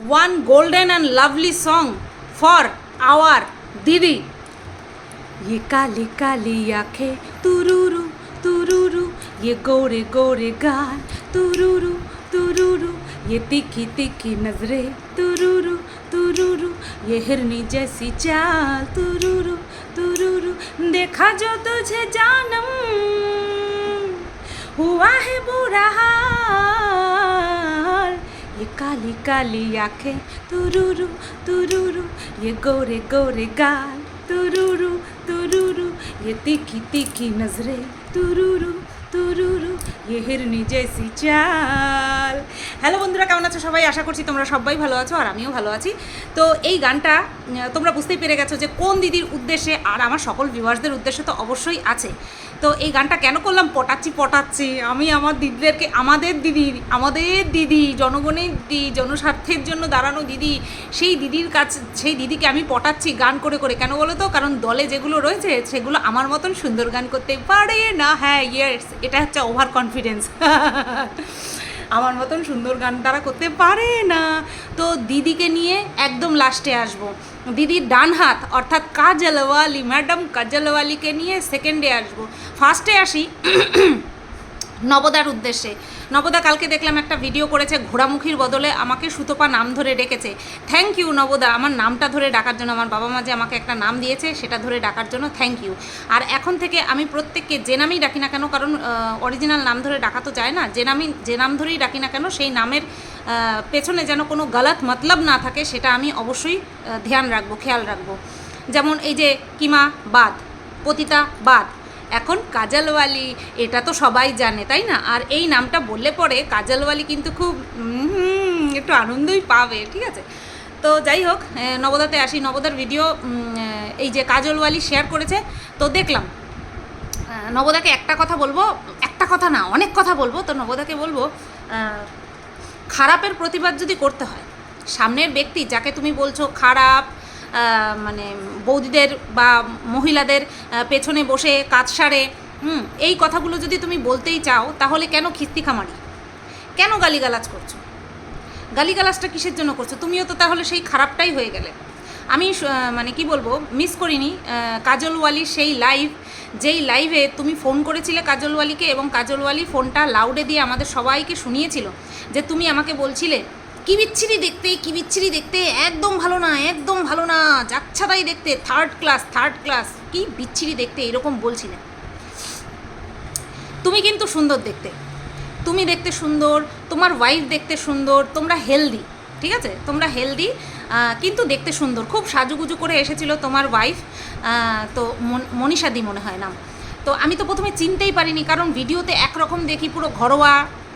one golden and lovely song for our Didi. ये काली काली आंखें तुरुरु तुरुरु ये गोरे गोरे गाल तुरुरु तुरुरु ये तीखी तीखी नजरें तुरुरु तुरुरु ये हिरनी जैसी चाल तुरुरु तुरुरु देखा जो तुझे जानम हुआ है बुरा हाल ये काली काली आंखें तुरुरु तुरुरु ये गोरे गोरे गाल तुरुरु तुरुरु ये तीखी तीखी नजरें तुरुरु তুরুরু ये হিরনি জেসি চাল হ্যালো বন্ধুরা কেমন আছো সবাই আশা করছি তোমরা সবাই ভালো আছো আর আমিও ভালো আছি তো এই গানটা উম, তোমরা বুঝতেই পেরে গেছো যে কোন দিদির উদ্দেশ্যে আর আমার সকল ভিউয়ার্সদের উদ্দেশ্যে তো অবশ্যই আছে তো এই গানটা কেন করলাম? পটাচ্ছি পটাচ্ছি। আমি আমার দিদিদেরকে, আমাদের দিদি আমাদের দিদি, জনগণের দিদি, জনস্বার্থের জন্য দাঁড়ানো দিদি, সেই দিদির কাছে, সেই দিদিকে আমি পটাচ্ছি গান করে করে। কেন বলো তো? কারণ দলে যেগুলো রয়েছে, সেগুলো আমার মতন সুন্দর গান করতে পারে না। হ্যাঁ ইয়েস এটা হচ্ছে ওভার কনফিডেন্স আমার মতন সুন্দর গান তারা করতে পারে না। তো দিদিকে নিয়ে একদম লাস্টে আসব। দিদির ডান হাত, অর্থাৎ কাজলওয়ালি ম্যাডাম কাজলওয়ালিকে নিয়ে সেকেন্ডে আসব। ফার্স্টে আসি নবদার উদ্দেশ্যে। নবদা কালকে দেখলাম একটা ভিডিও করেছে, ঘোড়ামুখীর বদলে আমাকে সুতপা নাম ধরে ডেকেছে। থ্যাংক ইউ নবদা। আমার নামটা ধরে ডাকার জন্য, আমার বাবা মা যে আমাকে একটা নাম দিয়েছে, সেটা ধরে ডাকার জন্য থ্যাংক ইউ আর এখন থেকে আমি প্রত্যেককে, যে নামেই ডাকি না কেন, কারণ অরিজিনাল নাম ধরে ডাকা তো যায় না, যে নামই, যে নাম ধরেই ডাকি না কেন, সেই নামের পেছনে যেন কোনো গলত মতলব না থাকে, সেটা আমি অবশ্যই ধ্যান রাখব, খেয়াল রাখব। যেমন এই যে কিমা বাদ, পতিতা বাদ এখন কাজলওয়ালি, এটা তো সবাই জানে, তাই না? আর এই নামটা বললে পরে কাজলওয়ালি কিন্তু খুব একটু আনন্দই পাবে, ঠিক আছে? তো যাই হোক নবদাতে আসি। নবদার ভিডিও এই যে কাজলওয়ালি শেয়ার করেছে, তো দেখলাম। নবদাকে একটা কথা বলব, একটা কথা না, অনেক কথা বলব। তো নবদাকে বলব খারাপের প্রতিবাদ যদি করতে হয়, সামনের ব্যক্তি যাকে তুমি বলছো খারাপ মানে বৌদিদের বা মহিলাদের পেছনে বসে কাজ সারে হুম এই কথাগুলো যদি তুমি বলতেই চাও তাহলে কেন খিস্তি খামারি? কেন গালিগালাজ করছ? গালিগালাজটা কিসের জন্য করছ? তুমিও তো তাহলে সেই খারাপটাই হয়ে গেলে। আমি মানে কি বলব মিস করিনি আহ, কাজলওয়ালির সেই লাইভ যেই লাইভে তুমি ফোন করেছিলে কাজলওয়ালিকে এবং কাজলওয়ালি ফোনটা লাউডে দিয়ে আমাদের সবাইকে শুনিয়েছিল যে তুমি আমাকে বলছিলে কি বিচ্ছিরি দেখতে, কি বিচ্ছিরি দেখতে? একদম ভালো না, একদম ভালো না। যাচ্ছা তাই দেখতে থার্ড ক্লাস থার্ড ক্লাস কি বিচ্ছিরি দেখতে, এরকম বলছিলে তুমি কিন্তু সুন্দর দেখতে। তুমি দেখতে সুন্দর, তোমার ওয়াইফ দেখতে সুন্দর, তোমরা হেলদি ঠিক আছে? তোমরা হেলদি কিন্তু দেখতে সুন্দর। খুব সাজুগুজু করে এসেছিল তোমার ওয়াইফ তো মন- মনীষাদি মনে হয় নাম। তো আমি তো প্রথমে চিনতেই পারিনি, কারণ ভিডিওতে একরকম দেখি পুরো ঘরোয়া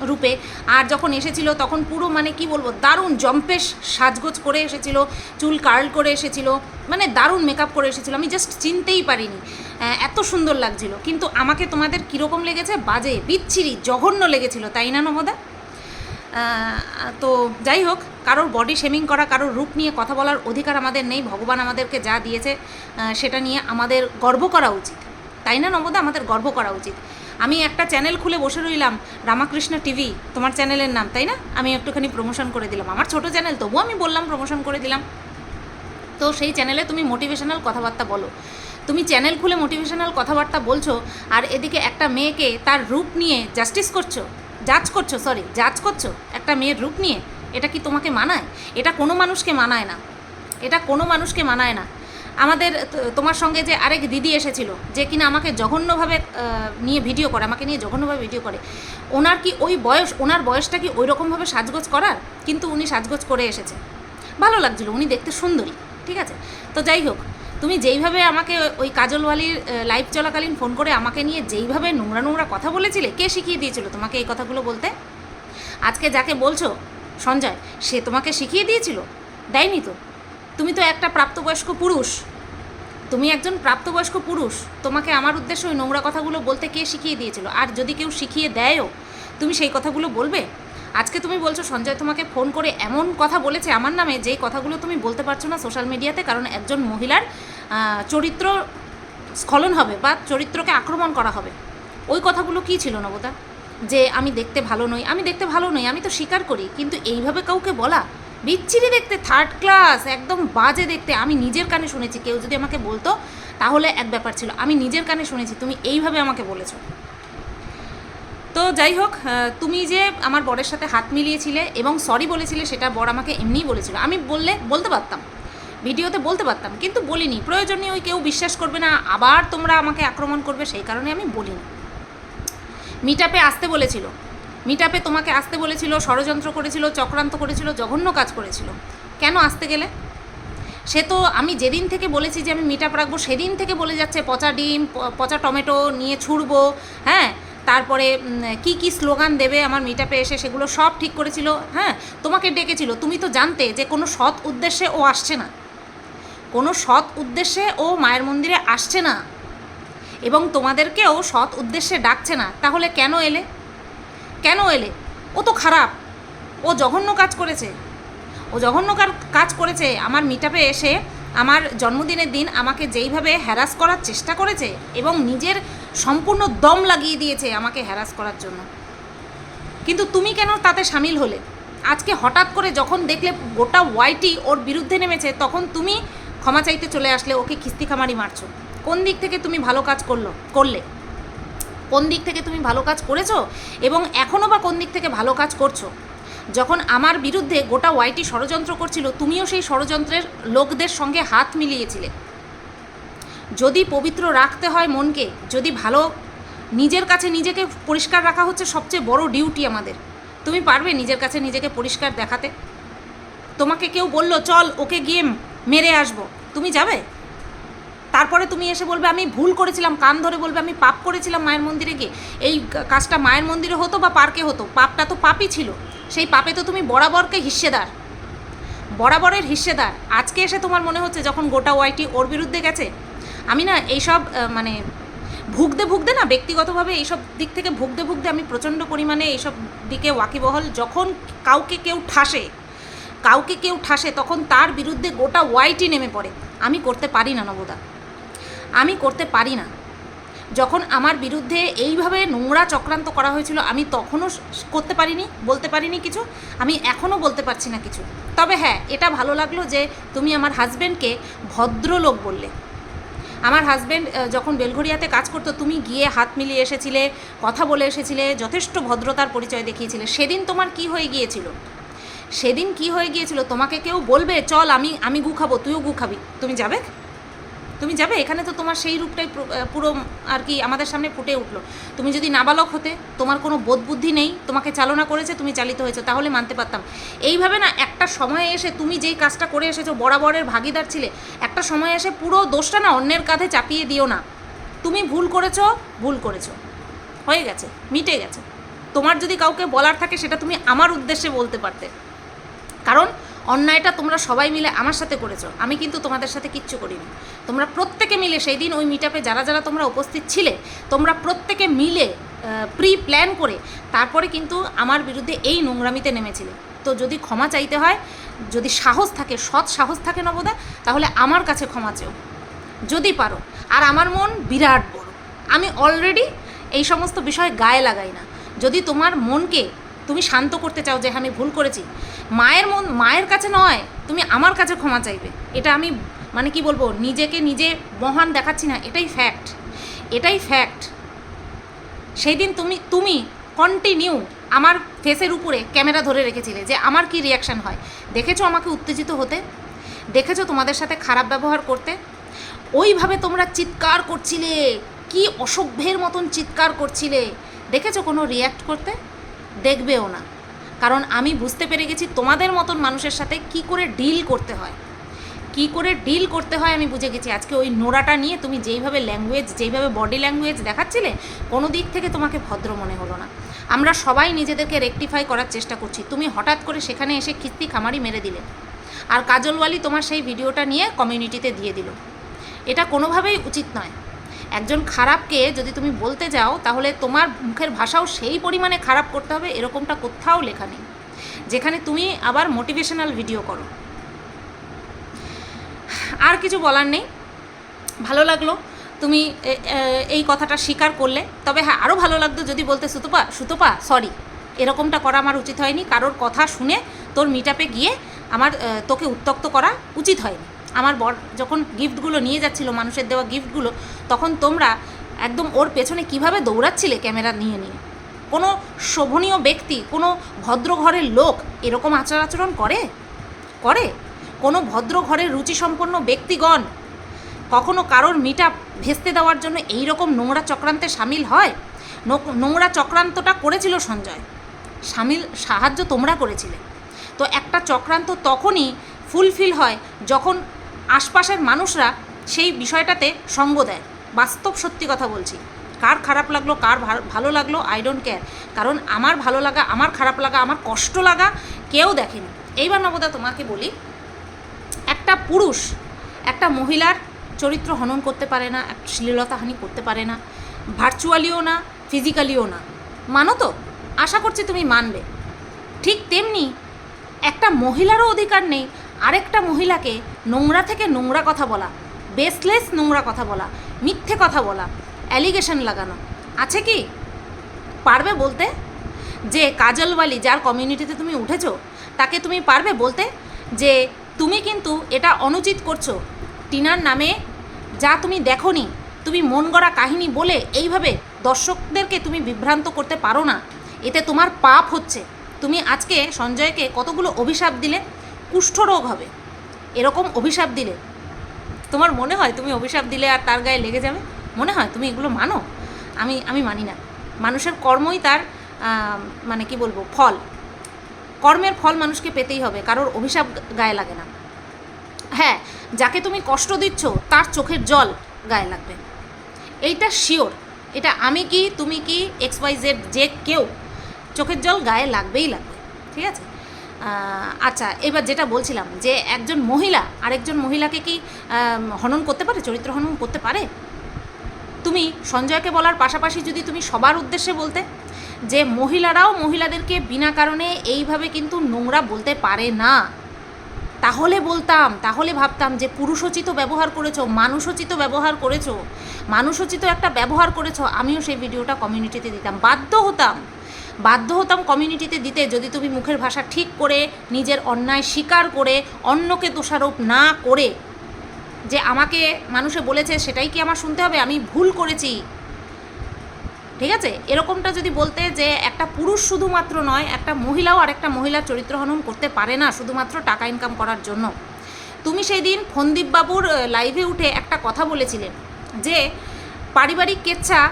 রূপে। আর যখন এসেছিল তখন পুরো মানে কি বলব, দারুণ জম্পেশ সাজগোজ করে এসেছিল, চুল কার্ল করে এসেছিল মানে দারুণ মেকআপ করে এসেছিল। আমি জাস্ট চিনতেই পারিনি এত সুন্দর লাগছিল। কিন্তু আমাকে তোমাদের কীরকম লেগেছে? বাজে, বিচ্ছিরি, জঘন্য লেগেছিল, তাই না নমদা? তো যাই হোক, কারোর বডি শেমিং করা, কারোর রূপ নিয়ে কথা বলার অধিকার আমাদের নেই। ভগবান আমাদেরকে যা দিয়েছে সেটা নিয়ে আমাদের গর্ব করা উচিত। তাই না নবদা আমাদের গর্ব করা উচিত। আমি একটা চ্যানেল খুলে বসে রইলাম, রামাকৃষ্ণ টিভি তোমার চ্যানেলের নাম, তাই না? আমি একটুখানি প্রমোশন করে দিলাম। আমার ছোট চ্যানেল তবুও আমি বললাম প্রমোশন করে দিলাম। তো সেই চ্যানেলে তুমি মোটিভেশনাল কথাবার্তা বলো। তুমি চ্যানেল খুলে মোটিভেশনাল কথাবার্তা বলছো, আর এদিকে একটা মেয়েকে তার রূপ নিয়ে জাস্টিস করছ জাজ করছ সরি জাজ করছ, একটা মেয়ের রূপ নিয়ে, এটা কি তোমাকে মানায়? এটা কোনো মানুষকে মানায় না। এটা কোনো মানুষকে মানায় না। আমাদের তোমার সঙ্গে যে আরেক দিদি এসেছিল, যে কিনা আমাকে জঘন্যভাবে নিয়ে ভিডিও করে, আমাকে নিয়ে জঘন্যভাবে ভিডিও করে, ওনার কি ওই বয়স, ওনার বয়সটা কি ওই রকমভাবে সাজগোজ করার? কিন্তু উনি সাজগোজ করে এসেছে। ভালো লাগছিল, উনি দেখতে সুন্দরী, ঠিক আছে? তো যাই হোক, তুমি যেইভাবে আমাকে ওই কাজলওয়ালির লাইভ চলাকালীন ফোন করে আমাকে নিয়ে যেইভাবে নোংরা নোংরা কথা বলেছিলে, কে শিখিয়ে দিয়েছিল তোমাকে এই কথাগুলো বলতে? আজকে যাকে বলছো, সঞ্জয়, সে তোমাকে শিখিয়ে দিয়েছিল? দেয়নি তো? তুমি তো একটা প্রাপ্তবয়স্ক পুরুষ। তুমি একজন প্রাপ্তবয়স্ক পুরুষ। তোমাকে আমার উদ্দেশ্যে ওই নোংরা কথাগুলো বলতে কে শিখিয়ে দিয়েছিল? আর যদি কেউ শিখিয়ে দেয়ও, তুমি সেই কথাগুলো বলবে? আজকে তুমি বলছো, সঞ্জয় তোমাকে ফোন করে এমন কথা বলেছে আমার নামে, যেই কথাগুলো তুমি বলতে পারছ না সোশ্যাল মিডিয়াতে, কারণ একজন মহিলার চরিত্র স্খলন হবে বা চরিত্রকে আক্রমণ করা হবে। ওই কথাগুলো কী ছিল নবতা? যে আমি দেখতে ভালো নই, আমি দেখতে ভালো নই, আমি তো স্বীকার করি, কিন্তু এইভাবে কাউকে বলা বিচ্ছিরি দেখতে থার্ড ক্লাস একদম বাজে দেখতে। আমি নিজের কানে শুনেছি, কেউ যদি আমাকে বলতো, তাহলে এক ব্যাপার ছিল। আমি নিজের কানে শুনেছি, তুমি এইভাবে আমাকে বলেছ। তো যাই হোক তুমি যে আমার বরের সাথে হাত মিলিয়েছিলে এবং সরি বলেছিলে, সেটা বর আমাকে এমনিই বলেছিল। আমি বললে, বলতে পারতাম। ভিডিওতে বলতে পারতাম, কিন্তু বলিনি। প্রয়োজনীয় ওই কেউ বিশ্বাস করবে না, আবার তোমরা আমাকে আক্রমণ করবে, সেই কারণে আমি বলিনি। মিট আপে আসতে বলেছিল। মিট আপে তোমাকে আসতে বলেছিল, ষড়যন্ত্র করেছিল, চক্রান্ত করেছিল, জঘন্য কাজ করেছিল। কেন আসতে গেলে? সে তো আমি যেদিন থেকে বলেছি যে আমি মিট আপ রাখব, সেদিন থেকে বলে যাচ্ছে, পচা ডিম পচা টমেটো নিয়ে ছুড়বো হ্যাঁ? তারপরে কি কি স্লোগান দেবে আমার মিট আপে এসে, সেগুলো সব ঠিক করেছিল হ্যাঁ? তোমাকে ডেকেছিল। তুমি তো জানতে যে কোনো সৎ উদ্দেশ্যে ও আসছে না। কোনো সৎ উদ্দেশ্যে ও মায়ের মন্দিরে আসছে না। এবং তোমাদেরকেও সৎ উদ্দেশ্যে ডাকছে না। তাহলে কেন এলে? কেন এলে? ও তো খারাপ। ও জঘন্য কাজ করেছে। ও জঘন্য কাজ করেছে। আমার মিটাপে এসে আমার জন্মদিনের দিন আমাকে যেইভাবে হ্যারাস করার চেষ্টা করেছে এবং নিজের সম্পূর্ণ দম লাগিয়ে দিয়েছে আমাকে হ্যারাস করার জন্য। কিন্তু তুমি কেন তাতে সামিল হলে? আজকে হঠাৎ করে যখন দেখলে গোটা ওয়াইটি ওর বিরুদ্ধে নেমেছে, তখন তুমি ক্ষমা চাইতে চলে আসলে, ওকে খিস্তি খামারি মারছো। কোন দিক থেকে তুমি ভালো কাজ করল, করলে? কোন দিক থেকে তুমি ভালো কাজ করেছ এবং এখনও বা কোন দিক থেকে ভালো কাজ করছ? যখন আমার বিরুদ্ধে গোটা ওয়াইটি ষড়যন্ত্র করছিল, তুমিও সেই ষড়যন্ত্রের লোকদের সঙ্গে হাত মিলিয়েছিলে। যদি পবিত্র রাখতে হয় মনকে, যদি ভালো নিজের কাছে নিজেকে পরিষ্কার রাখা হচ্ছে সবচেয়ে বড় ডিউটি আমাদের। তুমি পারবে নিজের কাছে নিজেকে পরিষ্কার দেখাতে? তোমাকে কেউ বলল, চল, ওকে গিয়ে মেরে আসব। তুমি যাবে? তারপরে তুমি এসে বলবে, আমি ভুল করেছিলাম, কান ধরে বলবে, আমি পাপ করেছিলাম মায়ের মন্দিরে গিয়ে। এই কাজটা মায়ের মন্দিরে হতো বা পার্কে হতো? পাপটা তো পাপই ছিল। সেই পাপে তো তুমি বরাবরকে হিস্সেদার। বরাবরের হিস্সেদার। আজকে এসে তোমার মনে হচ্ছে যখন গোটা ওয়াইটি ওর বিরুদ্ধে গেছে? আমি না এইসব মানে ভুগতে ভুগতে না, ব্যক্তিগতভাবে এইসব দিক থেকে ভুগতে ভুগতে আমি প্রচণ্ড পরিমাণে এইসব দিকে ওয়াকিবহল। যখন কাউকে কেউ ঠাসে, কাউকে কেউ ঠাসে, তখন তার বিরুদ্ধে গোটা ওয়াইটি নেমে পড়ে। আমি করতে পারি না নবদা। আমি করতে পারি না। যখন আমার বিরুদ্ধে এইভাবে নোংরা চক্রান্ত করা হয়েছিল, আমি তখনও করতে পারিনি, বলতে পারিনি কিছু, আমি এখনও বলতে পারছি না কিছু। তবে হ্যাঁ এটা ভালো লাগল যে তুমি আমার হাজব্যান্ডকে ভদ্রলোক বললে। আমার হাজব্যান্ড যখন বেলঘরিয়াতে কাজ করতো, তুমি গিয়ে হাত মিলিয়ে এসেছিলে, কথা বলে এসেছিলে, যথেষ্ট ভদ্রতার পরিচয় দেখিয়েছিলে। সেদিন তোমার কি হয়ে গিয়েছিল? সেদিন কি হয়ে গিয়েছিল? তোমাকে কেউ বলবে, চল, আমি আমি গু খাব, তুইও গু খাবি। তুমি যাবে? তুমি যাবে? এখানে তো তোমার সেই রূপটাই পুরো- আর কি আমাদের সামনে ফুটে উঠল। তুমি যদি নাবালক হতে, তোমার কোনো বোধ বুদ্ধি নেই, তোমাকে চালনা করেছে, তুমি চালিত হয়েছো, তাহলে মানতে পারতাম। এইভাবে না একটা সময়ে এসে তুমি যেই কাজটা করে এসেছ, বরাবরের ভাগিদার ছিলে, একটা সময় এসে পুরো দোষটা না অন্যের কাঁধে চাপিয়ে দিও না। তুমি ভুল করেছ ভুল করেছ। হয়ে গেছে, মিটে গেছে। তোমার যদি কাউকে বলার থাকে, সেটা তুমি আমার উদ্দেশ্যে বলতে পারতে। কারণ অন্যায়টা তোমরা সবাই মিলে আমার সাথে করেছ, আমি কিন্তু তোমাদের সাথে কিচ্ছু করিনি। তোমরা প্রত্যেকে মিলে সেই দিন ওই মিটাপে যারা যারা তোমরা উপস্থিত ছিলে, তোমরা প্রত্যেকে মিলে প্রি প্ল্যান করে তারপরে কিন্তু আমার বিরুদ্ধে এই নোংরামিতে নেমেছিলে। তো যদি ক্ষমা চাইতে হয়, যদি সাহস থাকে, সৎ সাহস থাকে নবদা, তাহলে আমার কাছে ক্ষমা চেও। যদি পারো, আর আমার মন বিরাট বড়। আমি অলরেডি এই সমস্ত বিষয় গায়ে লাগাই না। যদি তোমার মনকে তুমি শান্ত করতে চাও যে হ্যাঁ, আমি ভুল করেছি। মায়ের মন মায়ের কাছে নয় তুমি আমার কাছে ক্ষমা চাইবে। এটা আমি মানে কি বলব নিজেকে নিজে মহান দেখাচ্ছি না এটাই ফ্যাক্ট এটাই ফ্যাক্ট সেই দিন তুমি তুমি কন্টিনিউ আমার ফেসের উপরে ক্যামেরা ধরে রেখেছিলে যে আমার কি রিয়াকশান হয়। দেখেছ আমাকে উত্তেজিত হতে? দেখেছ তোমাদের সাথে খারাপ ব্যবহার করতে? ওইভাবে তোমরা চিৎকার করছিলে কি অসভ্যের মতন চিৎকার করছিলে। দেখেছ কোনো রিয়্যাক্ট করতে? দেখবেও না। কারণ আমি বুঝতে পেরে গেছি তোমাদের মতন মানুষের সাথে কি করে ডিল করতে হয়। কি করে ডিল করতে হয় আমি বুঝে গেছি। আজকে ওই নোড়াটা নিয়ে তুমি যেইভাবে ল্যাঙ্গুয়েজ যেইভাবে বডি ল্যাঙ্গুয়েজ দেখাচ্ছিলে, কোনো দিক থেকে তোমাকে ভদ্র মনে হলো না। আমরা সবাই নিজেদেরকে রেকটিফাই করার চেষ্টা করছি। তুমি হঠাৎ করে সেখানে এসে খিস্তি খামারি মেরে দিলে। আর কাজলওয়ালি তোমার সেই ভিডিওটা নিয়ে কমিউনিটিতে দিয়ে দিল। এটা কোনোভাবেই উচিত নয়। একজন খারাপকে যদি তুমি বলতে যাও, তাহলে তোমার মুখের ভাষাও সেই পরিমাণে খারাপ করতে হবে, এরকমটা কোথাও লেখা নেই। যেখানে তুমি আবার মোটিভেশনাল ভিডিও করো। আর কিছু বলার নেই। ভালো লাগল। তুমি এই কথাটা স্বীকার করলে। তবে হ্যাঁ আরও ভালো লাগতো যদি বলতে, সুতপা সুতপা সরি এরকমটা করা আমার উচিত হয়নি। কারোর কথা শুনে তোর মিটাপে গিয়ে আমার তোকে উত্তক্ত করা উচিত হয়নি। আমার বর যখন গিফটগুলো নিয়ে যাচ্ছিল, মানুষের দেওয়া গিফটগুলো তখন তোমরা একদম ওর পেছনে কীভাবে দৌড়াচ্ছিলে ক্যামেরা নিয়ে নিয়ে? কোনো শোভনীয় ব্যক্তি, কোনো ভদ্র ঘরের লোক এরকম আচার আচরণ করে? করে? কোনো ভদ্র ঘরের রুচিসম্পন্ন ব্যক্তিগণ কখনো কারোর মিটা ভেস্তে দেওয়ার জন্য এই রকম নোংরা চক্রান্তে সামিল হয়? নোংরা চক্রান্তটা করেছিল সঞ্জয়। সামিল, সাহায্য তোমরা করেছিলে। তো একটা চক্রান্ত তখনই ফুলফিল হয় যখন আশপাশের মানুষরা সেই বিষয়টাতে সঙ্গ দেয়। বাস্তব সত্যি কথা বলছি। কার খারাপ লাগল, কার ভালো লাগল আই ডোন্ট কেয়ার কারণ আমার ভালো লাগা, আমার খারাপ লাগা, আমার কষ্ট লাগা কেউ দেখেনি। এইবার নবদা, তোমাকে বলি, একটা পুরুষ, একটা মহিলার চরিত্র হনন করতে পারে না শ্লীলতাহানি করতে পারে না ভার্চুয়ালিও না ফিজিক্যালিও না। মানো তো? আশা করছি তুমি মানবে। ঠিক তেমনি একটা মহিলারও অধিকার নেই, আরেকটা মহিলাকে নোংরা থেকে নোংরা কথা বলা বেসলেস নোংরা কথা বলা, মিথ্যে কথা বলা অ্যালিগেশন লাগানো। আছে কি? পারবে বলতে? যে কাজলওয়ালি যার কমিউনিটিতে তুমি উঠেছো, তাকে তুমি পারবে বলতে? যে তুমি কিন্তু এটা অনুচিত করছ। টিনার নামে যা তুমি দেখোনি, তুমি মন গড়া কাহিনী বলে এইভাবে দর্শকদেরকে তুমি বিভ্রান্ত করতে পারো না। এতে তোমার পাপ হচ্ছে। তুমি আজকে সঞ্জয়কে কতগুলো অভিশাপ দিলে? কুষ্ঠরোগ হবে। এরকম অভিশাপ দিলে, তোমার মনে হয় তুমি অভিশাপ দিলে আর তার গায়ে লেগে যাবে? মনে হয়? তুমি এগুলো মানো? আমি আমি মানি না। মানুষের কর্মই তার মানে কি বলব, ফল। কর্মের ফল মানুষকে পেতেই হবে, কারোর অভিশাপ গায়ে লাগে না। হ্যাঁ যাকে তুমি কষ্ট দিচ্ছ, তার চোখের জল গায়ে লাগবে। এইটা শিওর। এটা আমি কি, তুমি কি এক্স ওয়াই জেড যে কেউ, চোখের জল গায়ে লাগবেই লাগবে। ঠিক আছে? আচ্ছা এবার যেটা বলছিলাম যে একজন মহিলা, আরেকজন মহিলাকে কি হনন করতে পারে, চরিত্র হনন করতে পারে? তুমি সঞ্জয়কে বলার পাশাপাশি যদি তুমি সবার উদ্দেশ্যে বলতে, যে মহিলারাও মহিলাদেরকে বিনা কারণে এইভাবে কিন্তু নোংরা বলতে পারে না। তাহলে বলতাম, তাহলে ভাবতাম যে পুরুষোচিত ব্যবহার করেছ মানুষোচিত ব্যবহার করেছ মানুষোচিত একটা ব্যবহার করেছ, আমিও সেই ভিডিওটা কমিউনিটিতে দিতাম, বাধ্য হতাম। বাধ্য হতাম কমিউনিটিতে দিতে যদি তুমি মুখের ভাষা ঠিক করে, নিজের অন্যায় স্বীকার করে, অন্যকে দোষারোপ না করে। যে আমাকে মানুষে বলেছে সেটাই কি আমার শুনতে হবে? আমি ভুল করেছি। ঠিক আছে? এরকমটা যদি বলতে যে একটা পুরুষ শুধুমাত্র নয়, একটা মহিলাও আর একটা মহিলার চরিত্র হনন করতে পারে না, শুধুমাত্র টাকা ইনকাম করার জন্য। তুমি সেই দিন ফন্দীপ বাবুর লাইভে উঠে একটা কথা বলেছিলেন যে, পারিবারিক কেচ্ছা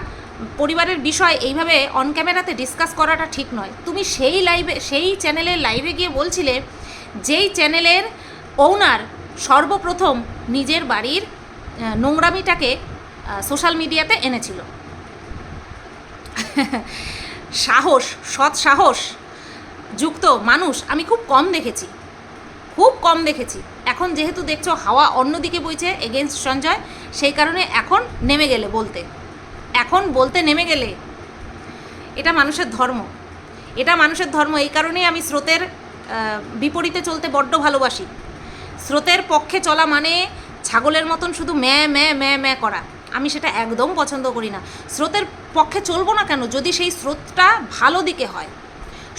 পরিবারের বিষয় এইভাবে অন ক্যামেরাতে ডিসকাস করাটা ঠিক নয়। তুমি সেই লাইভে সেই চ্যানেলের লাইভে গিয়ে বলছিলে যেই চ্যানেলের ওনার সর্বপ্রথম নিজের বাড়ির নোংরামিটাকে সোশ্যাল মিডিয়াতে এনেছিল। সাহস, সৎ সাহস, যুক্ত মানুষ, আমি খুব কম দেখেছি। খুব কম দেখেছি। এখন যেহেতু দেখছ হাওয়া অন্যদিকে বইছে এগেনস্ট সঞ্জয়, সেই কারণে এখন নেমে গেলে বলতে। এখন বলতে নেমে গেলে এটা মানুষের ধর্ম। এটা মানুষের ধর্ম, এই কারণেই আমি স্রোতের বিপরীতে চলতে বড্ড ভালোবাসি। স্রোতের পক্ষে চলা মানে ছাগলের মতন শুধু ম্যা ম্যা ম্যা ম্যা করা। আমি সেটা একদম পছন্দ করি না। স্রোতের পক্ষে চলবো না কেন? যদি সেই স্রোতটা ভালো দিকে হয়,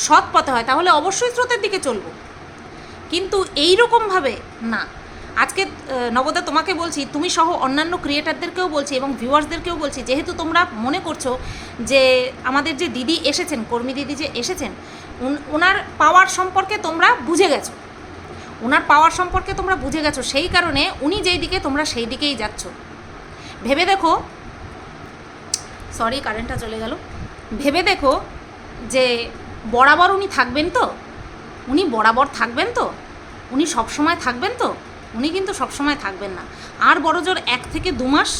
সৎ পথে হয়, তাহলে অবশ্যই স্রোতের দিকে চলবো। কিন্তু এই রকমভাবে না। আজকে নবদা তোমাকে বলছি, তুমি সহ অন্যান্য ক্রিয়েটারদেরকেও বলছি এবং ভিউয়ার্সদেরকেও বলছি, যেহেতু তোমরা মনে করছ যে আমাদের যে দিদি এসেছেন, কর্মী দিদি যে এসেছেন ওনার পাওয়ার সম্পর্কে তোমরা বুঝে গেছো। ওনার পাওয়ার সম্পর্কে তোমরা বুঝে গেছো, সেই কারণে উনি যেই দিকে তোমরা সেই দিকেই যাচ্ছ। ভেবে দেখো সরি কারেন্টটা চলে গেল। ভেবে দেখো যে বরাবর উনি থাকবেন তো? উনি বরাবর থাকবেন তো? উনি সবসময় থাকবেন তো? উনি কিন্তু সবসময় থাকবেন না। আর বড়জোর এক থেকে দু মাস,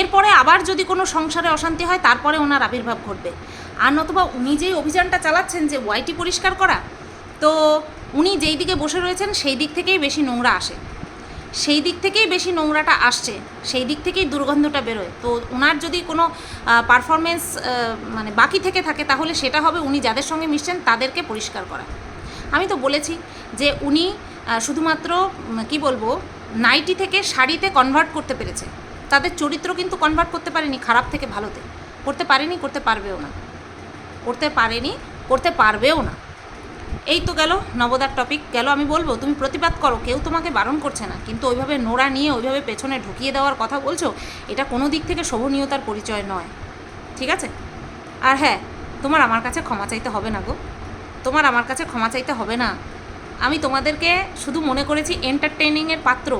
এরপরে আবার যদি কোনো সংসারে অশান্তি হয়, তারপরে ওনার আবির্ভাব ঘটবে। আর নতুবা উনি যেই অভিযানটা চালাচ্ছেন যে ওয়াইটি পরিষ্কার করা, তো উনি যেই দিকে বসে রয়েছেন, সেই দিক থেকেই বেশি নোংরা আসে। সেই দিক থেকেই বেশি নোংরাটা আসছে, সেই দিক থেকেই দুর্গন্ধটা বেরোয়। তো ওনার যদি কোনো পারফরমেন্স মানে বাকি থেকে থাকে, তাহলে সেটা হবে উনি যাদের সঙ্গে মিশছেন, তাদেরকে পরিষ্কার করা। আমি তো বলেছি যে উনি শুধুমাত্র কি বলব, নাইটি থেকে শাড়িতে কনভার্ট করতে পেরেছে। তাদের চরিত্র কিন্তু কনভার্ট করতে পারেনি খারাপ থেকে ভালোতে। করতে পারেনি, করতে পারবেও না। করতে পারেনি, করতে পারবেও না। এই তো গেল নবদার টপিক গেল, আমি বলব, তুমি প্রতিবাদ করো, কেউ তোমাকে বারণ করছে না। কিন্তু ওইভাবে নোড়া নিয়ে, ওইভাবে পেছনে ঢুকিয়ে দেওয়ার কথা বলছো, এটা কোনো দিক থেকে শোভনীয়তার পরিচয় নয়। ঠিক আছে? আর হ্যাঁ তোমার আমার কাছে ক্ষমা চাইতে হবে না গো। তোমার আমার কাছে ক্ষমা চাইতে হবে না। আমি তোমাদেরকে শুধু মনে করেছি এন্টারটেইনিংয়ের পাত্র,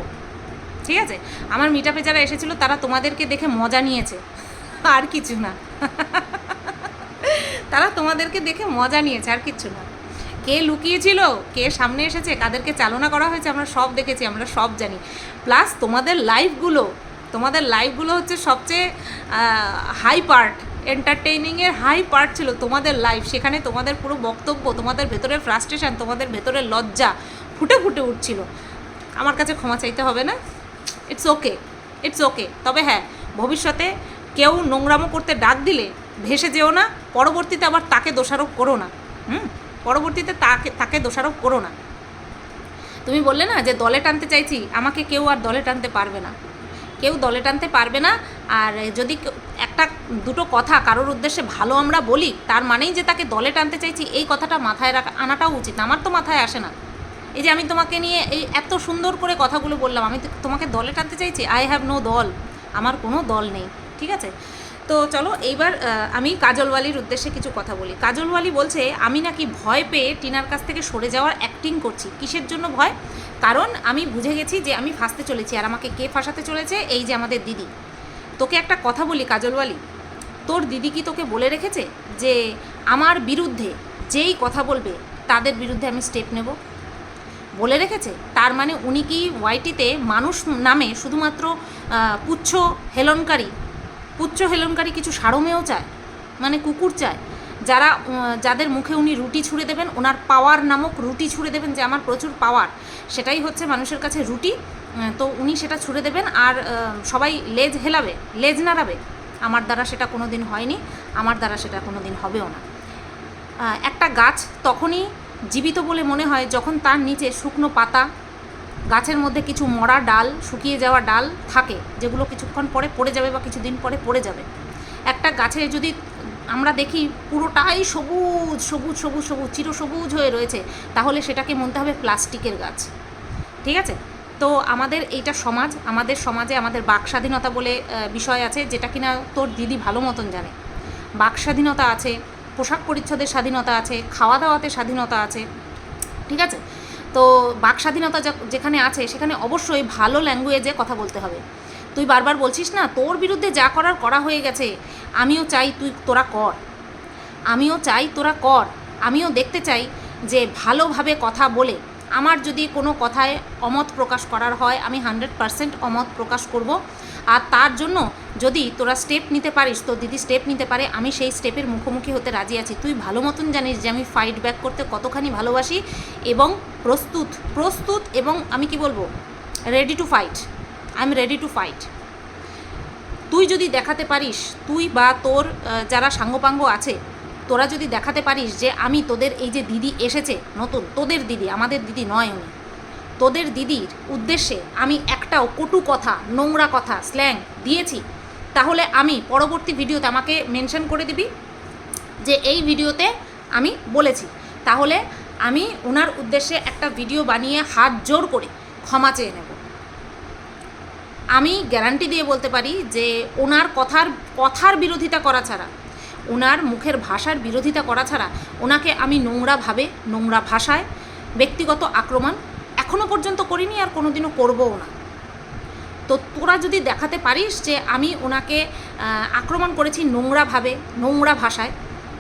ঠিক আছে? আমার মিটাপে যারা এসেছিল, তারা তোমাদেরকে দেখে মজা নিয়েছে। আর কিছু না। তারা তোমাদেরকে দেখে মজা নিয়েছে, আর কিচ্ছু না। কে লুকিয়েছিল, কে সামনে এসেছে, কাদেরকে চালনা করা হয়েছে, আমরা সব দেখেছি, আমরা সব জানি। প্লাস তোমাদের লাইফগুলো তোমাদের লাইফগুলো হচ্ছে সবচেয়ে হাই পার্ট এন্টারটেইনিংয়ের হাই পার্ট ছিল তোমাদের লাইফ সেখানে তোমাদের পুরো বক্তব্য, তোমাদের ভেতরের ফ্রাস্ট্রেশন তোমাদের ভেতরের লজ্জা ফুটে ফুটে উঠছিল। আমার কাছে ক্ষমা চাইতে হবে না। ইটস ওকে ইটস ওকে তবে হ্যাঁ ভবিষ্যতে কেউ নোংরামো করতে ডাক দিলে ভেসে যেও না, পরবর্তীতে আবার তাকে দোষারোপ করো না। হুম? পরবর্তীতে তাকে তাকে দোষারোপ করো না। তুমি বললে না যে দলে টানতে চাইছি, আমাকে কেউ আর দলে টানতে পারবে না। কেউ দলে টানতে পারবে না। আর যদি একটা দুটো কথা কারোর উদ্দেশ্যে ভালো আমরা বলি, তার মানেই যে তাকে দলে টানতে চাইছি, এই কথাটা মাথায় রাখা, আনাটাও উচিত আমার তো মাথায় আসে না। এই যে আমি তোমাকে নিয়ে এই এত সুন্দর করে কথাগুলো বললাম, আমি তোমাকে দলে টানতে চাইছি আই হ্যাভ নো দল। আমার কোনো দল নেই, ঠিক আছে? তো চলো এইবার আমি কাজলওয়ালির উদ্দেশ্যে কিছু কথা বলি। কাজলওয়ালি বলছে, আমি নাকি ভয় পেয়ে টিনার কাছ থেকে সরে যাওয়ার অ্যাক্টিং করছি। কিসের জন্য ভয়? কারণ আমি বুঝে গেছি যে আমি ফাঁসতে চলেছি আর আমাকে কে ফাঁসাতে চলেছে? এই যে আমাদের দিদি। তোকে একটা কথা বলি কাজলওয়ালি, তোর দিদি কি তোকে বলে রেখেছে যে আমার বিরুদ্ধে যেই কথা বলবে, তাদের বিরুদ্ধে আমি স্টেপ নেব? বলে রেখেছে? তার মানে উনি কি ওয়াইটিতে মানুষ নামে শুধুমাত্র পুচ্ছ হেলনকারী পুচ্ছ হেলনকারী কিছু সারমেও চায় মানে কুকুর চায়, যারা যাদের মুখে উনি রুটি ছুঁড়ে দেবেন, ওনার পাওয়ার নামক রুটি ছুঁড়ে দেবেন, যে আমার প্রচুর পাওয়ার, সেটাই হচ্ছে মানুষের কাছে রুটি তো উনি সেটা ছুঁড়ে দেবেন আর সবাই লেজ হেলাবে, লেজ নাড়াবে। আমার দ্বারা সেটা কোনো দিন হয়নি, আমার দ্বারা সেটা কোনো দিন হবেও না। একটা গাছ তখনই জীবিত বলে মনে হয় যখন তার নিচে শুকনো পাতা গাছের মধ্যে কিছু মরা ডাল, শুকিয়ে যাওয়া ডাল থাকে, যেগুলো কিছুক্ষণ পরে পড়ে যাবে বা কিছুদিন পরে পড়ে যাবে। একটা গাছে যদি আমরা দেখি পুরোটাই সবুজ সবুজ সবুজ সবুজ চিরসবুজ হয়ে রয়েছে, তাহলে সেটাকে মনতে হবে প্লাস্টিকের গাছ। ঠিক আছে? তো আমাদের এইটা সমাজ, আমাদের সমাজে আমাদের বাক স্বাধীনতা বলে বিষয় আছে, যেটা কিনা তোর দিদি ভালো মতন জানে। বাক স্বাধীনতা আছে, পোশাক পরিচ্ছদের স্বাধীনতা আছে, খাওয়া দাওয়াতে স্বাধীনতা আছে। ঠিক আছে? তো বাক স্বাধীনতা যেখানে আছে, সেখানে অবশ্যই ভালো ল্যাঙ্গুয়েজে কথা বলতে হবে। তুই বারবার বলছিস না, তোর বিরুদ্ধে যা করার করা হয়ে গেছে, আমিও চাই তুই, তোরা কর। আমিও চাই তোরা কর। আমিও দেখতে চাই যে ভালোভাবে কথা বলে আমার যদি কোনো কথায় অমত প্রকাশ করার হয়, আমি হান্ড্রেড পারসেন্ট অমত প্রকাশ করব। আর তার জন্য যদি তোরা স্টেপ নিতে পারিস, তোর দিদি স্টেপ নিতে পারে, আমি সেই স্টেপের মুখোমুখি হতে রাজি আছি। তুই ভালো মতন জানিস যে আমি ফাইট ব্যাক করতে কতখানি ভালোবাসি এবং প্রস্তুত প্রস্তুত এবং আমি কি বলব ready to fight I am ready to fight তুই যদি দেখাতে পারিস, তুই বা তোর যারা সাঙ্গপাঙ্গ আছে তোরা যদি দেখাতে পারিস যে আমি তোদের এই যে দিদি এসেছে, নতুন, তোদের দিদি, আমাদের দিদি নয় উনি। তোদের দিদির উদ্দেশ্যে আমি একটাও কটু কথা, নোংরা কথা স্ল্যাং দিয়েছি। তাহলে আমি পরবর্তী ভিডিওতে আমাকে মেনশন করে দিবি যে এই ভিডিওতে আমি বলেছি। তাহলে আমি ওনার উদ্দেশ্যে একটা ভিডিও বানিয়ে হাত জোর করে ক্ষমা চেয়ে নেব। আমি গ্যারান্টি দিয়ে বলতে পারি যে ওনার কথার কথার বিরোধিতা করা ছাড়া ওনার মুখের ভাষার বিরোধিতা করা ছাড়া ওনাকে আমি নোংরাভাবে নোংরা ভাষায় ব্যক্তিগত আক্রমণ এখনও পর্যন্ত করিনি আর কোনোদিনও করবও না। তো তোরা যদি দেখাতে পারিস যে আমি ওনাকে আক্রমণ করেছি নোংরাভাবে নোংরা ভাষায়,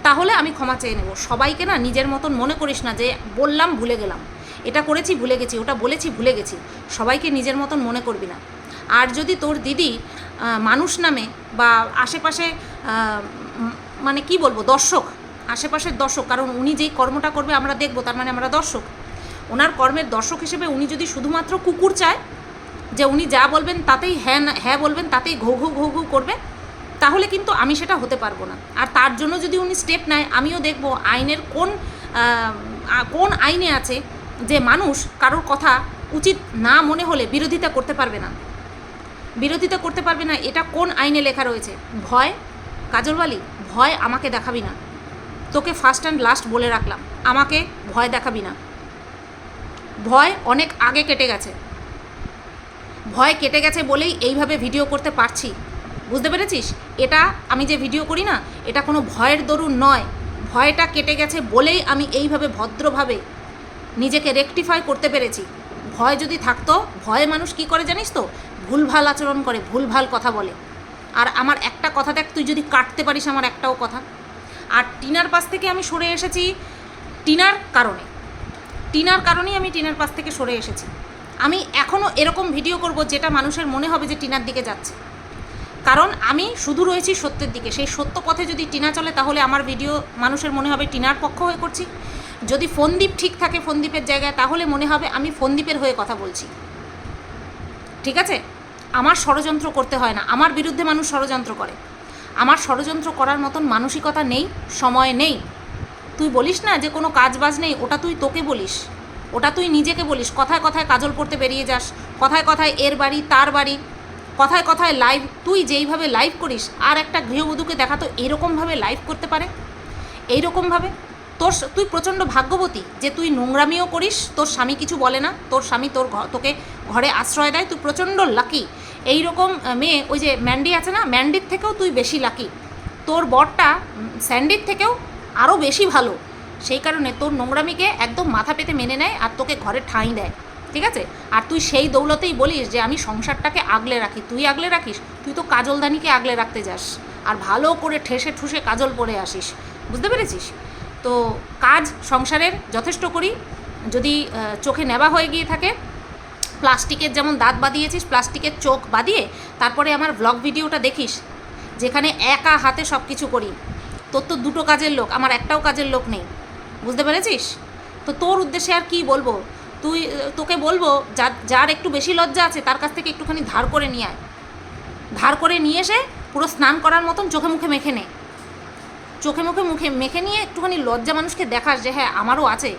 তাহলে আমি ক্ষমা চেয়ে নেব। সবাইকে না নিজের মতন মনে করিস না যে বললাম ভুলে গেলাম। এটা করেছি, ভুলে গেছি, ওটা বলেছি, ভুলে গেছি। সবাইকে নিজের মতন মনে করবি না। আর যদি তোর দিদি মানুষ নামে বা আশেপাশে মানে কি বলব, দর্শক, আশেপাশের দর্শক, কারণ উনি যেই কর্মটা করবে আমরা দেখব, তার মানে আমরা দর্শক। ওনার কর্মের দর্শক হিসেবে উনি যদি শুধুমাত্র কুকুর চায়, যে উনি যা বলবেন তাতেই হ্যাঁ হ্যাঁ বলবেন, তাতেই ঘৌ ঘৌ ঘৌ ঘৌ করবে, তাহলে কিন্তু আমি সেটা হতে পারব না। আর তার জন্য যদি উনি স্টেপ নেয়, আমিও দেখব আইনের কোন কোন আইনে আছে যে মানুষ কারোর কথা উচিত না মনে হলে বিরোধিতা করতে পারবে না। বিরোধিতা করতে পারবে না, এটা কোন আইনে লেখা রয়েছে? ভয় কাজলওয়ালি, ভয় আমাকে দেখাবি না। তোকে ফার্স্ট অ্যান্ড লাস্ট বলে রাখলাম, আমাকে ভয় দেখাবি না। ভয় অনেক আগে কেটে গেছে। ভয় কেটে গেছে বলেই এইভাবে ভিডিও করতে পারছি। বুঝতে পেরেছিস? এটা আমি যে ভিডিও করি না, এটা কোনো ভয়ের দরুন নয়। ভয়টা কেটে গেছে বলেই আমি এইভাবে ভদ্রভাবে নিজেকে রেকটিফাই করতে পেরেছি। ভয় যদি থাকতো, ভয়ে মানুষ কি করে জানিস তো? ভুলভাল আচরণ করে, ভুলভাল কথা বলে। আর আমার একটা কথা দেখ, তুই যদি কাটতে পারিস আমার একটাও কথা। আর টিনার পাশ থেকে আমি সরে এসেছি টিনার কারণে। টিনার কারণেই আমি টিনার পাশ থেকে সরে এসেছি। আমি এখনও এরকম ভিডিও করব যেটা মানুষের মনে হবে যে টিনার দিকে যাচ্ছে। কারণ আমি শুধু রয়েছি সত্যের দিকে। সেই সত্য পথে যদি টিনা চলে, তাহলে আমার ভিডিও মানুষের মনে হবে টিনার পক্ষ হয়ে করছি। যদি ফোনদ্বীপ ঠিক থাকে ফোনদ্বীপের জায়গায়, তাহলে মনে হবে আমি ফোনদ্বীপের হয়ে কথা বলছি। ঠিক আছে? আমার ষড়যন্ত্র করতে হয় না। আমার বিরুদ্ধে মানুষ ষড়যন্ত্র করে। আমার ষড়যন্ত্র করার মতন মানসিকতা নেই, সময় নেই। তুই বলিস না যে কোনো কাজ বাজ নেই, ওটা তুই তোকে বলিস। ওটা তুই নিজেকে বলিস। কথায় কথায় কাজল পড়তে বেরিয়ে যাস। কথায় কথায় এর বাড়ি, তার বাড়ি। কথায় কথায় লাইভ তুই যেইভাবে লাইভ করিস, আর একটা গৃহবধূকে দেখা তো এরকমভাবে লাইভ করতে পারে? এইরকমভাবে? তোর তুই প্রচণ্ড ভাগ্যবতী যে তুই নোংরামিও করিস তোর স্বামী কিছু বলে না তোর স্বামী তোর তোকে ঘরে আশ্রয় দেয় তুই প্রচণ্ড লাকি এইরকম আহ, মেয়ে ওই যে ম্যান্ডি আছে না ম্যান্ডির থেকেও তুই বেশি লাকি তোর বরটা স্যান্ডির থেকেও আরও বেশি ভালো। সেই কারণে তোর নোংরামিকে একদম মাথা পেতে মেনে নেয় আর তোকে ঘরে ঠাঁই দেয়। ঠিক আছে? আর তুই সেই দৌলতেই বলিস যে আমি সংসারটাকে আগলে রাখি। তুই আগলে রাখিস তুই তো কাজলদানিকে আগলে রাখতে যাস। আর ভালো করে ঠেসে ঠুসে কাজল পরে আসিস। বুঝতে পেরেছিস? তো কাজ সংসারের যথেষ্ট করি। যদি চোখে নেওয়া হয়ে গিয়ে থাকে, প্লাস্টিকের যেমন দাঁত বাদিয়েছিস প্লাস্টিকের চোখ বাঁধিয়ে তারপরে আমার ব্লগ ভিডিওটা দেখিস, যেখানে একা হাতে সব কিছু করি। তোর তো দুটো কাজের লোক, আমার একটাও কাজের লোক নেই। বুঝতে পেরেছিস? তো তোর উদ্দেশ্যে আর কি বলব? তুই, তোকে বলব যার যার একটু বেশি লজ্জা আছে, তার কাছ থেকে একটুখানি ধার করে নিয়ে আয়। ধার করে নিয়ে এসে পুরো স্নান করার মতন চোখে মুখে মেখে নে। চোখে মুখে মুখে মেখে নিয়ে একটুখানি লজ্জা মানুষকে দেখাস যে হ্যাঁ আমারও আছে।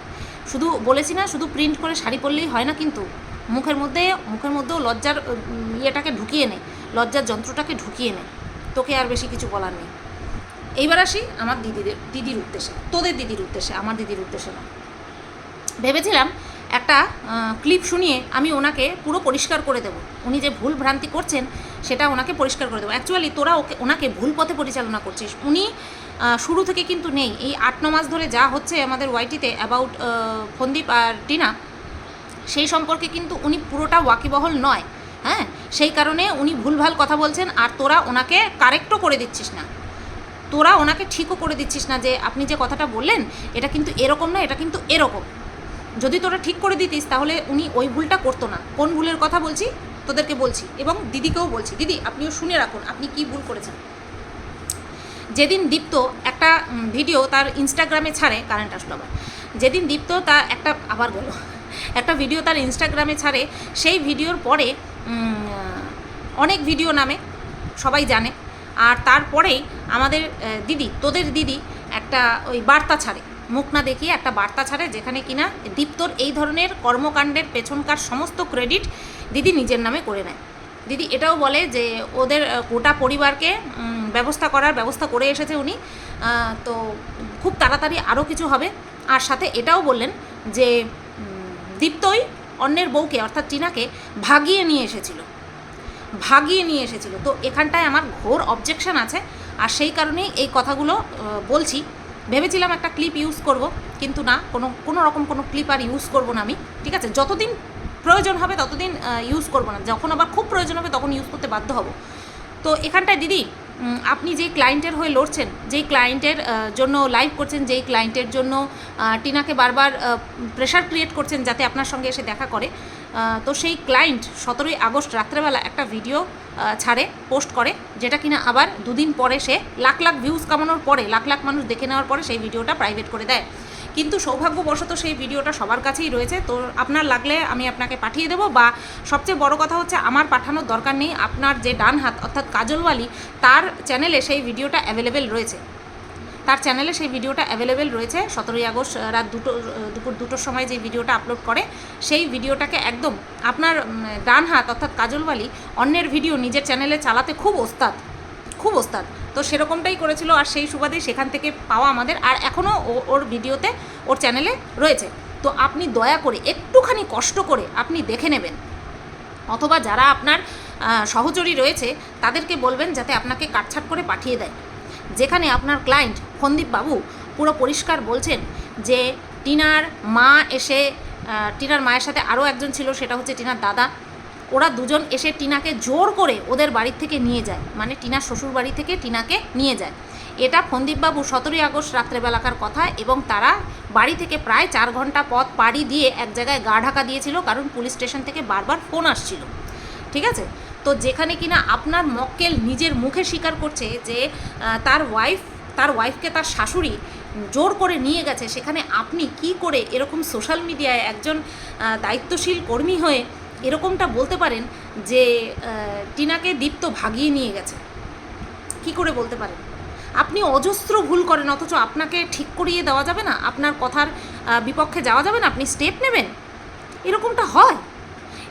শুধু বলেছি না, শুধু প্রিন্ট করে শাড়ি পরলেই হয় না কিন্তু মুখের মধ্যে, মুখের মধ্যেও লজ্জার ইয়েটাকে ঢুকিয়ে নে, লজ্জার যন্ত্রটাকে ঢুকিয়ে নে। তোকে আর বেশি কিছু বলার নেই। এইবার আসি আমার দিদিদের, দিদির উদ্দেশ্যে, তোদের দিদির উদ্দেশ্যে, আমার দিদির উদ্দেশ্যে না ভেবেছিলাম একটা ক্লিপ শুনিয়ে আমি ওনাকে পুরো পরিষ্কার করে দেবো। উনি যে ভুল ভ্রান্তি করছেন, সেটা ওনাকে পরিষ্কার করে দেবো। অ্যাকচুয়ালি তোরা ওকে, ওনাকে ভুল পথে পরিচালনা করছিস। উনি শুরু থেকে কিন্তু নেই। এই আট, ন মাস ধরে যা হচ্ছে আমাদের ওয়াইটিতে অ্যাবাউট ফন্দীপ আর টিনা, সেই সম্পর্কে কিন্তু উনি পুরোটা ওয়াকিবহল নয়। হ্যাঁ? সেই কারণে উনি ভুলভাল কথা বলছেন আর তোরা ওনাকে কারেক্টও করে দিচ্ছিস না। তোরা ওনাকে ঠিকও করে দিচ্ছিস না যে আপনি যে কথাটা বললেন, এটা কিন্তু এরকম না, এটা কিন্তু এরকম। যদি তোরা ঠিক করে দিতিস, তাহলে উনি ওই ভুলটা করতো না। কোন ভুলের কথা বলছি? তোদেরকে বলছি এবং দিদিকেও বলছি। দিদি, আপনিও শুনে রাখুন, আপনি কি ভুল করেছেন? যেদিন দীপ্ত একটা ভিডিও তার ইনস্টাগ্রামে ছাড়ে কারেন্ট আসলো আবার। যেদিন দীপ্ত তার একটা, আবার গেল একটা ভিডিও তার ইনস্টাগ্রামে ছাড়ে, সেই ভিডিওর পরে অনেক ভিডিও নামে, সবাই জানে। আর তারপরেই আমাদের দিদি, তোদের দিদি একটা ওই বার্তা ছাড়ে। মুখ না দেখিয়ে একটা বার্তা ছাড়ে, যেখানে কিনা দীপ্তর এই ধরনের কর্মকাণ্ডের পেছনকার সমস্ত ক্রেডিট দিদি নিজের নামে করে নেয়। দিদি এটাও বলে যে, ওদের গোটা পরিবারকে ব্যবস্থা করার ব্যবস্থা করে এসেছে উনি। তো খুব তাড়াতাড়ি আরও কিছু হবে। আর সাথে এটাও বললেন যে দীপ্তই অন্যের বউকে, অর্থাৎ টিনাকে, ভাগিয়ে নিয়ে এসেছিল। ভাগিয়ে নিয়ে এসেছিল। তো এখানটায় আমার ঘোর অবজেকশন আছে। আর সেই কারণেই এই কথাগুলো বলছি। ভেবেছিলাম একটা ক্লিপ ইউজ করব, কিন্তু না, কোনো কোনো রকম কোনো ক্লিপ আর ইউজ করব না আমি, ঠিক আছে? যতদিন প্রয়োজন হবে, ততদিন ইউজ করব না। যখন আবার খুব প্রয়োজন হবে, তখন ইউজ করতে বাধ্য হব। তো এখানটায় দিদি আপনি যেই ক্লায়েন্টের হয়ে লড়ছেন যেই ক্লায়েন্টের জন্য লাইভ করছেন যেই ক্লায়েন্টের জন্য টিনাকে বারবার প্রেশার ক্রিয়েট করছেন যাতে আপনার সঙ্গে এসে দেখা করে তো সেই ক্লায়েন্ট সতেরোই আগস্ট রাত্রেবেলা একটা ভিডিও ছাড়ে পোস্ট করে, যেটা কিনা আবার দুদিন পরে সে লাখ লাখ ভিউজ কামানোর পরে, লাখ লাখ মানুষ দেখে নেওয়ার পরে সেই ভিডিওটা প্রাইভেট করে দেয়। কিন্তু সৌভাগ্যবশত সেই ভিডিওটা সবার কাছেই রয়েছে। তো আপনার লাগলে আমি আপনাকে পাঠিয়ে দেবো বা সবচেয়ে বড় কথা হচ্ছে আমার পাঠানোর দরকার নেই। আপনার যে ডান হাত অর্থাৎ কাজলওয়ালি, তার চ্যানেলে সেই ভিডিওটা অ্যাভেলেবেল রয়েছে। তার চ্যানেলে সেই ভিডিওটা অ্যাভেলেবেল রয়েছে। সতেরোই আগস্ট রাত দুটো দুপুর দুটোর সময় যে ভিডিওটা আপলোড করে, সেই ভিডিওটাকে একদম আপনার ডান হাত অর্থাৎ কাজলওয়ালি অন্যের ভিডিও নিজের চ্যানেলে চালাতে খুব ওস্তাদ। খুব ওস্তাদ। তো সেরকমটাই করেছিল আর সেই সুবাদেই সেখান থেকে পাওয়া আমাদের আর এখনও ওর ভিডিওতে ওর চ্যানেলে রয়েছে। তো আপনি দয়া করে একটুখানি কষ্ট করে আপনি দেখে নেবেন। অথবা যারা আপনার সহচরী রয়েছে, তাদেরকে বলবেন যাতে আপনাকে কাটছাট করে পাঠিয়ে দেয়। যেখানে আপনার ক্লায়েন্ট ফন্দীপ বাবু পুরো পরিষ্কার বলছেন যে, টিনার মা এসে টিনার মায়ের সাথে আরও একজন ছিল, সেটা হচ্ছে টিনার দাদা। ওরা দুজন এসে টিনাকে জোর করে ওদের বাড়ির থেকে নিয়ে যায়। মানে টিনার শ্বশুর বাড়ি থেকে টিনাকে নিয়ে যায়। এটা ফন্দীপবাবু সতেরোই আগস্ট রাত্রেবেলাকার কথা এবং তারা বাড়ি থেকে প্রায় চার ঘণ্টা পথ পাড়ি দিয়ে এক জায়গায় গা ঢাকা দিয়েছিল কারণ পুলিশ স্টেশন থেকে বারবার ফোন আসছিল। ঠিক আছে? তো যেখানে কিনা আপনার মক্কেল নিজের মুখে স্বীকার করছে যে তার ওয়াইফ তার ওয়াইফকে তার শাশুড়ি জোর করে নিয়ে গেছে, সেখানে আপনি কি করে এরকম সোশ্যাল মিডিয়ায় একজন দায়িত্বশীল কর্মী হয়ে এরকমটা বলতে পারেন যে টিনাকে দীপ্ত ভাগিয়ে নিয়ে গেছে। কি করে বলতে পারেন? আপনি অজস্র ভুল করেন, অথচ আপনাকে ঠিক করিয়ে দেওয়া যাবে না, আপনার কথার বিপক্ষে যাওয়া যাবে না, আপনি স্টেপ নেবেন। এরকমটা হয়?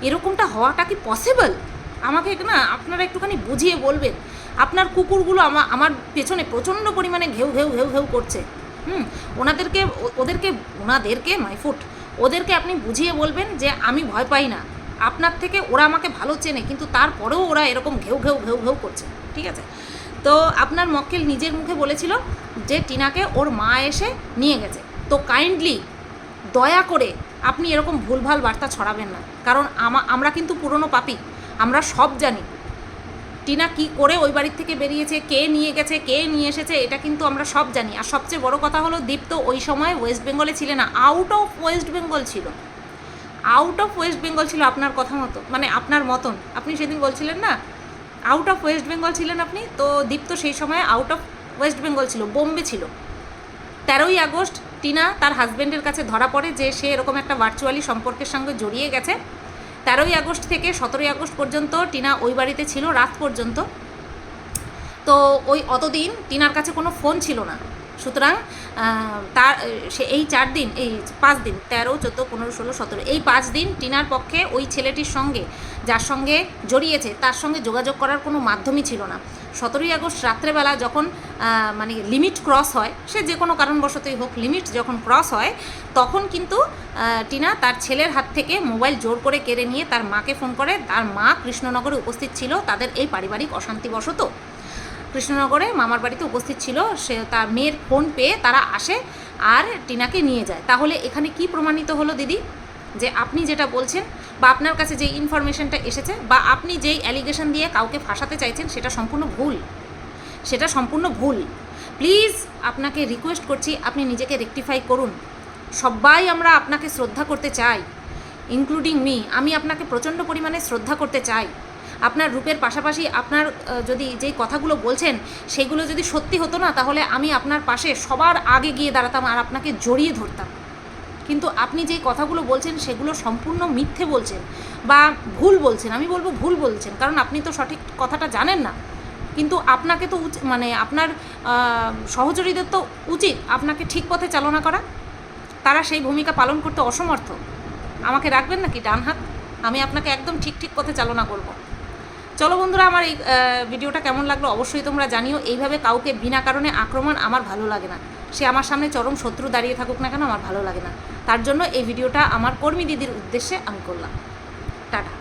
এরকমটা হওয়াটা কি পসিবল আমাকে না, আপনারা একটুখানি বুঝিয়ে বলবেন। আপনার কুকুরগুলো আমার আমার পেছনে প্রচণ্ড পরিমাণে ঘেউ ঘেউ ঘেউ ঘেউ করছে। হুম, ওনাদেরকে ওদেরকে, ওনাদেরকে মাইফুট ওদেরকে আপনি বুঝিয়ে বলবেন যে, আমি ভয় পাই না। আপনার থেকে ওরা আমাকে ভালো চেনে, কিন্তু তারপরেও ওরা এরকম ঘেউ ঘেউ ঘেউ ঘেউ করছে, ঠিক আছে? তো আপনার মক্কেল নিজের মুখে বলেছিল যে টিনাকে ওর মা এসে নিয়ে গেছে। তো কাইন্ডলি দয়া করে আপনি এরকম ভুলভাল বার্তা ছড়াবেন না, কারণ আমা, আমরা কিন্তু পুরনো পাপি, আমরা সব জানি। টিনা কি করে ওই বাড়ির থেকে বেরিয়েছে, কে নিয়ে গেছে, কে নিয়ে এসেছে, এটা কিন্তু আমরা সব জানি। আর সবচেয়ে বড় কথা হলো, দীপ্ত ওই সময় ওয়েস্ট বেঙ্গলে ছিল না আউট অফ ওয়েস্ট বেঙ্গল ছিল। আউট অফ ওয়েস্ট বেঙ্গল ছিল আপনার কথা মতো মানে আপনার মতন। আপনি সেদিন বলছিলেন না আউট অফ ওয়েস্ট বেঙ্গল ছিলেন আপনি, তো দীপ্ত সেই সময় আউট অফ ওয়েস্ট বেঙ্গল ছিল, বোম্বে ছিল। তেরোই আগস্ট টিনা তার হাজব্যান্ডের কাছে ধরা পড়ে যে সে এরকম একটা ভার্চুয়ালি সম্পর্কের সঙ্গে জড়িয়ে গেছে। তেরোই আগস্ট থেকে সতেরোই আগস্ট পর্যন্ত টিনা ওই বাড়িতে ছিল, রাত পর্যন্ত। তো ওই অতদিন টিনার কাছে কোনো ফোন ছিল না। সুতরাং তার, সে এই চার দিন, এই পাঁচ দিন, তেরো, চোদ্দ, পনেরো, ষোলো, সতেরো, এই পাঁচ দিন টিনার পক্ষে ওই ছেলেটির সঙ্গে, যার সঙ্গে জড়িয়েছে, তার সঙ্গে যোগাযোগ করার কোনো মাধ্যমই ছিল না। সতেরোই আগস্ট রাত্রেবেলা যখন মানে লিমিট ক্রস হয়, সে যে কোনো কারণবশতই হোক লিমিট যখন ক্রস হয়, তখন কিন্তু টিনা তার ছেলের হাত থেকে মোবাইল জোর করে কেড়ে নিয়ে তার মাকে ফোন করে। তার মা কৃষ্ণনগরে উপস্থিত ছিল, তাদের এই পারিবারিক অশান্তিবশত। কৃষ্ণনগরে মামার বাড়িতে উপস্থিত ছিল, সে তার মেয়ের ফোন পেয়ে তারা আসে আর টিনাকে নিয়ে যায়। তাহলে এখানে কি প্রমাণিত হলো দিদি? যে আপনি যেটা বলছেন বা আপনার কাছে যে ইনফরমেশনটা এসেছে বা আপনি যেই অ্যালিগেশন দিয়ে কাউকে ফাঁসাতে চাইছেন সেটা সম্পূর্ণ ভুল। সেটা সম্পূর্ণ ভুল। প্লিজ আপনাকে রিকোয়েস্ট করছি, আপনি নিজেকে রেকটিফাই করুন। সবাই আমরা আপনাকে শ্রদ্ধা করতে চাই ইনক্লুডিং মি আমি আপনাকে প্রচণ্ড পরিমাণে শ্রদ্ধা করতে চাই। আপনার রূপের পাশাপাশি আপনার যদি যেই কথাগুলো বলছেন সেগুলো যদি সত্যি হতো না তাহলে আমি আপনার পাশে সবার আগে গিয়ে দাঁড়াতাম আর আপনাকে জড়িয়ে ধরতাম। কিন্তু আপনি যেই কথাগুলো বলছেন সেগুলো সম্পূর্ণ মিথ্যে বলছেন বা ভুল বলছেন। আমি বলব ভুল বলছেন কারণ আপনি তো সঠিক কথাটা জানেন না। কিন্তু আপনাকে তো মানে আপনার আহ, সহচরীদের তো উচিত আপনাকে ঠিক পথে চালনা করা। তারা সেই ভূমিকা পালন করতে অসমর্থ। আমাকে রাখবেন নাকি ডান হাত আমি আপনাকে একদম ঠিক ঠিক পথে চালনা করব। চলো বন্ধুরা, আমার এই ভিডিওটা কেমন লাগল অবশ্যই তোমরা জানিও। এইভাবে কাউকে বিনা কারণে আক্রমণ আমার ভালো লাগে না। সে আমার সামনে চরম শত্রু দাঁড়িয়ে থাকুক না কেন, আমার ভালো লাগে না। তার জন্য এই ভিডিওটা আমার কর্মী দিদির উদ্দেশ্যে আমি করলাম। টাটা।